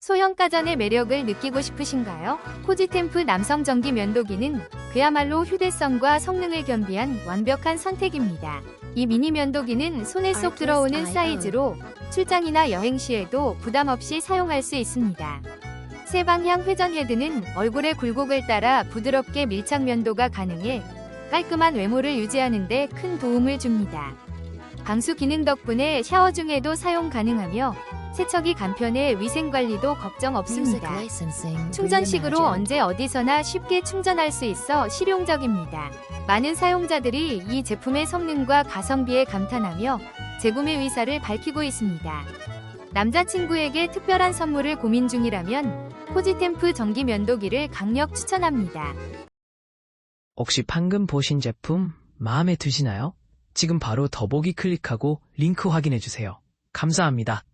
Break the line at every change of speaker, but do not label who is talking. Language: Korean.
소형 가전의 매력을 느끼고 싶으신가요? 코지템프 남성 전기 면도기는 그야말로 휴대성과 성능을 겸비한 완벽한 선택입니다. 이 미니 면도기는 손에 쏙 들어오는 사이즈로 출장이나 여행 시에도 부담 없이 사용할 수 있습니다. 세 방향 회전 헤드는 얼굴의 굴곡을 따라 부드럽게 밀착 면도가 가능해 깔끔한 외모를 유지하는 데 큰 도움을 줍니다. 방수 기능 덕분에 샤워 중에도 사용 가능하며 세척이 간편해 위생 관리도 걱정 없습니다. 충전식으로 언제 어디서나 쉽게 충전할 수 있어 실용적입니다. 많은 사용자들이 이 제품의 성능과 가성비에 감탄하며 재구매 의사를 밝히고 있습니다. 남자친구에게 특별한 선물을 고민 중이라면 코지템프 전기 면도기를 강력 추천합니다.
혹시 방금 보신 제품 마음에 드시나요? 지금 바로 더보기 클릭하고 링크 확인해 주세요. 감사합니다.